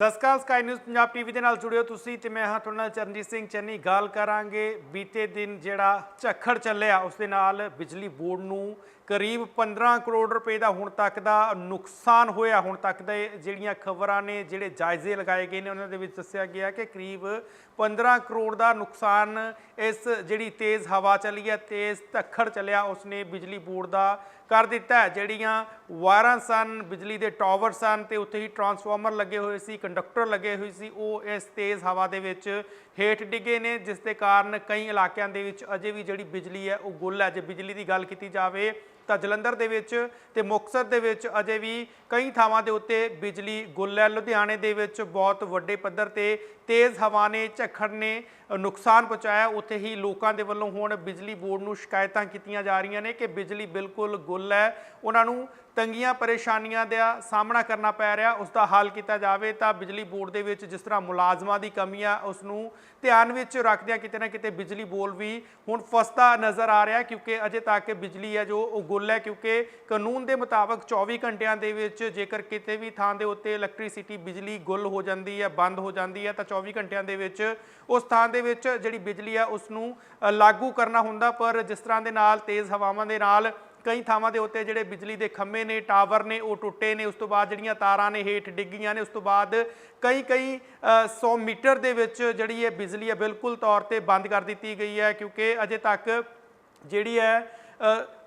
ਸਤਿ ਸ਼੍ਰੀ ਅਕਾਲ ਸਕਾਈ ਨਿਊਜ਼ ਪੰਜਾਬ ਟੀਵੀ ਦੇ ਨਾਲ ਜੁੜਿਓ ਤੁਸੀਂ ਤੇ ਮੈਂ ਹਾਂ ਤੁਹਾਡੇ ਨਾਲ ਚਰਨਜੀਤ ਸਿੰਘ ਚੰਨੀ। ਗੱਲ ਕਰਾਂਗੇ ਬੀਤੇ ਦਿਨ ਜਿਹੜਾ ਝੱਖੜ ਚੱਲਿਆ, ਉਸ ਦੇ ਨਾਲ ਬਿਜਲੀ ਬੋਰਡ ਨੂੰ ਕਰੀਬ 15 ਕਰੋੜ ਰੁਪਏ ਦਾ ਹੁਣ ਤੱਕ ਦਾ ਨੁਕਸਾਨ ਹੋਇਆ। ਹੁਣ ਤੱਕ ਦੇ ਜਿਹੜੀਆਂ ਖਬਰਾਂ ਨੇ, ਜਿਹੜੇ ਜਾਇਜ਼ੇ ਲਗਾਏ ਗਏ ਨੇ, ਉਹਨਾਂ ਦੇ ਵਿੱਚ ਦੱਸਿਆ ਗਿਆ ਕਿ ਕਰੀਬ 15 ਕਰੋੜ ਦਾ ਨੁਕਸਾਨ ਇਸ ਜਿਹੜੀ ਤੇਜ਼ ਹਵਾ ਚੱਲੀ ਹੈ, ਤੇਜ਼ ਧੱਖੜ ਚੱਲਿਆ, ਉਸਨੇ ਬਿਜਲੀ ਬੋਰਡ ਦਾ ਕਰ ਦਿੱਤਾ ਜਿਹੜੀਆਂ ਵਾਇਰਾਂ ਸਨ, ਬਿਜਲੀ ਦੇ ਟਾਵਰ ਸਨ ਤੇ ਉੱਥੇ ਹੀ ਟਰਾਂਸਫਾਰਮਰ ਲੱਗੇ ਹੋਏ ਸੀ, ਕੰਡਕਟਰ ਲੱਗੇ ਹੋਏ ਸੀ, ਉਹ ਇਸ ਤੇਜ਼ ਹਵਾ ਦੇ ਵਿੱਚ ਹੇਠ ਡਿੱਗੇ ਨੇ, ਜਿਸ ਦੇ ਕਾਰਨ ਕਈ ਇਲਾਕਿਆਂ ਦੇ ਵਿੱਚ ਅਜੇ ਵੀ ਜਿਹੜੀ ਬਿਜਲੀ ਹੈ, ਉਹ ਗੁੱਲ ਹੈ। ਜੇ ਬਿਜਲੀ ਦੀ ਗੱਲ ਕੀਤੀ ਜਾਵੇ ਤਾਂ ਜਲੰਧਰ ਦੇ ਵਿੱਚ ਤੇ ਮੁਕਤਸਰ ਦੇ ਵਿੱਚ ਅਜੇ ਵੀ ਕਈ ਥਾਵਾਂ ਦੇ ਉੱਤੇ ਬਿਜਲੀ ਗੁੱਲ ਹੈ। ਲੁਧਿਆਣੇ ਦੇ ਵਿੱਚ ਬਹੁਤ ਵੱਡੇ ਪੱਧਰ ਤੇ ਤੇਜ਼ ਹਵਾ ਨੇ, ਝੱਖੜ ਨੇ ਨੁਕਸਾਨ ਪਹੁੰਚਾਇਆ। ਉੱਥੇ ਹੀ ਲੋਕਾਂ ਦੇ ਵੱਲੋਂ ਹੁਣ ਬਿਜਲੀ ਬੋਰਡ ਨੂੰ ਸ਼ਿਕਾਇਤਾਂ ਕੀਤੀਆਂ ਜਾ ਰਹੀਆਂ ਨੇ ਕਿ ਬਿਜਲੀ ਬਿਲਕੁਲ ਗੁੱਲ ਹੈ। ਉਹਨਾਂ ਨੂੰ ਤੰਗੀਆਂ, ਪਰੇਸ਼ਾਨੀਆਂ ਦਾ ਸਾਹਮਣਾ ਕਰਨਾ ਪੈ ਰਿਹਾ। ਉਸ ਦਾ ਹੱਲ ਕੀਤਾ ਜਾਵੇ ਤਾਂ ਬਿਜਲੀ ਬੋਰਡ ਦੇ ਵਿੱਚ ਜਿਸ ਤਰ੍ਹਾਂ ਮੁਲਾਜ਼ਮਾਂ ਦੀ ਕਮੀ ਆ, ਉਸ ਨੂੰ ਧਿਆਨ ਵਿੱਚ ਰੱਖਦਿਆਂ ਕਿਤੇ ਨਾ ਕਿਤੇ ਬਿਜਲੀ ਬੋਰਡ ਵੀ ਹੁਣ ਫਸਦਾ ਨਜ਼ਰ ਆ ਰਿਹਾ ਕਿਉਂਕਿ ਅਜੇ ਤੱਕ ਬਿਜਲੀ ਹੈ ਜੋ ਉਹ ਗੁੱਲ ਹੈ ਕਿਉਂਕਿ ਕਾਨੂੰਨ ਦੇ ਮੁਤਾਬਕ 24 ਘੰਟਿਆਂ ਦੇ ਵਿੱਚ ਜੇਕਰ ਕਿਤੇ ਵੀ ਥਾਂ ਦੇ ਉੱਤੇ ਇਲੈਕਟ੍ਰਿਸਿਟੀ ਬਿਜਲੀ ਗੁੱਲ ਹੋ ਜਾਂਦੀ ਹੈ, ਬੰਦ ਹੋ ਜਾਂਦੀ ਹੈ, ਤਾਂ 24 ਘੰਟਿਆਂ ਦੇ ਵਿੱਚ ਉਸ ਥਾਂ ਦੇ ਵਿੱਚ ਜਿਹੜੀ ਬਿਜਲੀ ਆ ਉਸ ਨੂੰ ਲਾਗੂ ਕਰਨਾ ਹੁੰਦਾ। ਪਰ ਜਿਸ ਤਰ੍ਹਾਂ ਦੇ ਨਾਲ ਤੇਜ਼ ਹਵਾਵਾਂ ਦੇ ਨਾਲ ਕਈ ਥਾਵਾਂ ਦੇ ਉੱਤੇ ਜਿਹੜੇ ਬਿਜਲੀ ਦੇ ਖੰਭੇ ਨੇ, ਟਾਵਰ ਨੇ, ਉਹ ਟੁੱਟੇ ਨੇ, ਉਸ ਤੋਂ ਬਾਅਦ ਜਿਹੜੀਆਂ ਤਾਰਾਂ ਨੇ, ਹੇਠ ਡਿੱਗੀਆਂ ਨੇ, ਉਸ ਤੋਂ ਬਾਅਦ ਕਈ ਕਈ 100 ਮੀਟਰ ਦੇ ਵਿੱਚ ਜਿਹੜੀ ਇਹ ਬਿਜਲੀ ਹੈ ਬਿਲਕੁਲ ਤੌਰ ਤੇ ਬੰਦ ਕਰ ਦਿੱਤੀ ਗਈ ਹੈ। ਕਿਉਂਕਿ ਅਜੇ ਤੱਕ ਜਿਹੜੀ ਹੈ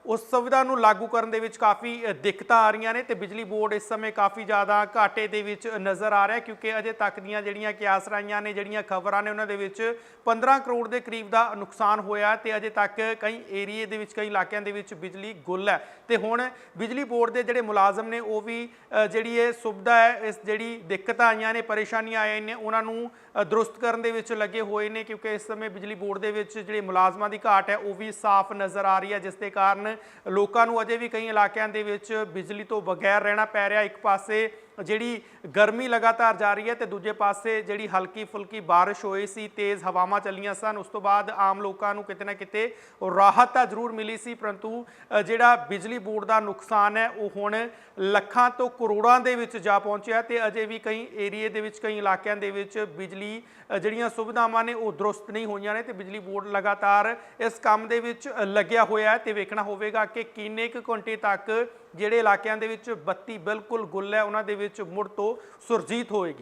ਉਸ ਸੁਵਿਧਾ ਨੂੰ ਲਾਗੂ ਕਰਨ ਦੇ ਵਿੱਚ ਕਾਫੀ ਦਿੱਕਤਾਂ ਆ ਰਹੀਆਂ ਨੇ ਤੇ ਬਿਜਲੀ ਬੋਰਡ ਇਸ ਸਮੇਂ ਕਾਫੀ ਜ਼ਿਆਦਾ ਘਾਟੇ ਦੇ ਵਿੱਚ ਨਜ਼ਰ ਆ ਰਿਹਾ ਕਿਉਂਕਿ ਅਜੇ ਤੱਕ ਦੀਆਂ ਜਿਹੜੀਆਂ ਕਿਆਸ ਰਾਈਆਂ ਨੇ, ਜਿਹੜੀਆਂ ਖਬਰਾਂ ਨੇ ਉਹਨਾਂ ਦੇ ਵਿੱਚ 15 ਕਰੋੜ ਦੇ ਕਰੀਬ ਦਾ ਨੁਕਸਾਨ ਹੋਇਆ ਤੇ ਅਜੇ ਤੱਕ ਕਈ ਏਰੀਏ ਦੇ ਵਿੱਚ, ਕਈ ਇਲਾਕਿਆਂ ਦੇ ਵਿੱਚ ਬਿਜਲੀ ਗੁੱਲ ਹੈ। ਤੇ ਹੁਣ ਬਿਜਲੀ ਬੋਰਡ ਦੇ ਜਿਹੜੇ ਮੁਲਾਜ਼ਮ ਨੇ ਉਹ ਵੀ ਜਿਹੜੀ ਇਹ ਸੁਵਿਧਾ ਹੈ, ਇਸ ਜਿਹੜੀ ਦਿੱਕਤਾਂ ਆਈਆਂ ਨੇ, ਪਰੇਸ਼ਾਨੀਆਂ ਆਈਆਂ ਨੇ, ਉਹਨਾਂ ਨੂੰ ਦਰੁਸਤ ਕਰਨ ਦੇ ਵਿੱਚ ਲੱਗੇ ਹੋਏ ਨੇ ਕਿਉਂਕਿ ਇਸ ਸਮੇਂ ਬਿਜਲੀ ਬੋਰਡ ਦੇ ਵਿੱਚ ਜਿਹੜੇ ਮੁਲਾਜ਼ਮਾਂ ਦੀ ਘਾਟ ਹੈ, ਉਹ ਵੀ ਸਾਫ਼ ਨਜ਼ਰ ਆ ਰਹੀ ਹੈ, ਜਿਸ ਦੇ ਕਾਰਨ ਲੋਕਾਂ ਨੂੰ ਅਜੇ ਵੀ ਕਈ ਇਲਾਕਿਆਂ ਦੇ ਵਿੱਚ ਬਿਜਲੀ ਤੋਂ ਬਗੈਰ ਰਹਿਣਾ ਪੈ ਰਿਹਾ। ਇੱਕ ਪਾਸੇ ਜਿਹੜੀ ਗਰਮੀ ਲਗਾਤਾਰ ਜਾ ਰਹੀ ਹੈ ਤੇ ਦੂਜੇ ਪਾਸੇ ਜਿਹੜੀ ਹਲਕੀ ਫੁਲਕੀ ਬਾਰਿਸ਼ ਹੋਈ ਸੀ, ਤੇਜ਼ ਹਵਾਵਾਂ ਚੱਲੀਆਂ ਸਨ, ਉਸ ਤੋਂ ਬਾਅਦ ਆਮ ਲੋਕਾਂ ਨੂੰ ਕਿਤੇ ਨਾ ਕਿਤੇ ਰਾਹਤ ਤਾਂ ਜ਼ਰੂਰ ਮਿਲੀ ਸੀ, ਪਰੰਤੂ ਜਿਹੜਾ ਬਿਜਲੀ ਬੋਰਡ ਦਾ ਨੁਕਸਾਨ ਹੈ, ਉਹ ਹੁਣ ਲੱਖਾਂ ਤੋਂ ਕਰੋੜਾਂ ਦੇ ਵਿੱਚ ਜਾ ਪਹੁੰਚਿਆ ਤੇ ਅਜੇ ਵੀ ਕਈ ਏਰੀਏ ਦੇ ਵਿੱਚ, ਕਈ ਇਲਾਕਿਆਂ ਦੇ ਵਿੱਚ ਬਿਜਲੀ ਜਿਹੜੀਆਂ ਸੁਵਿਧਾਵਾਂ ਨੇ, ਉਹ ਦਰੁਸਤ ਨਹੀਂ ਹੋਈਆਂ ਨੇ ਤੇ ਬਿਜਲੀ ਬੋਰਡ ਲਗਾਤਾਰ ਇਸ ਕੰਮ ਦੇ ਵਿੱਚ ਲੱਗਿਆ ਹੋਇਆ ਹੈ ਤੇ ਵੇਖਣਾ ਹੋਵੇਗਾ ਕਿ ਕਿੰਨੇ ਕੁ ਘੰਟੇ ਤੱਕ ਜਿਹੜੇ ਇਲਾਕਿਆਂ ਦੇ ਵਿੱਚ ਬੱਤੀ ਬਿਲਕੁਲ ਗੁੱਲ ਹੈ, ਉਹਨਾਂ ਦੇ ਵਿੱਚ ਮੁੜ ਤੋਂ ਸੁਰਜੀਤ ਹੋਏਗੀ।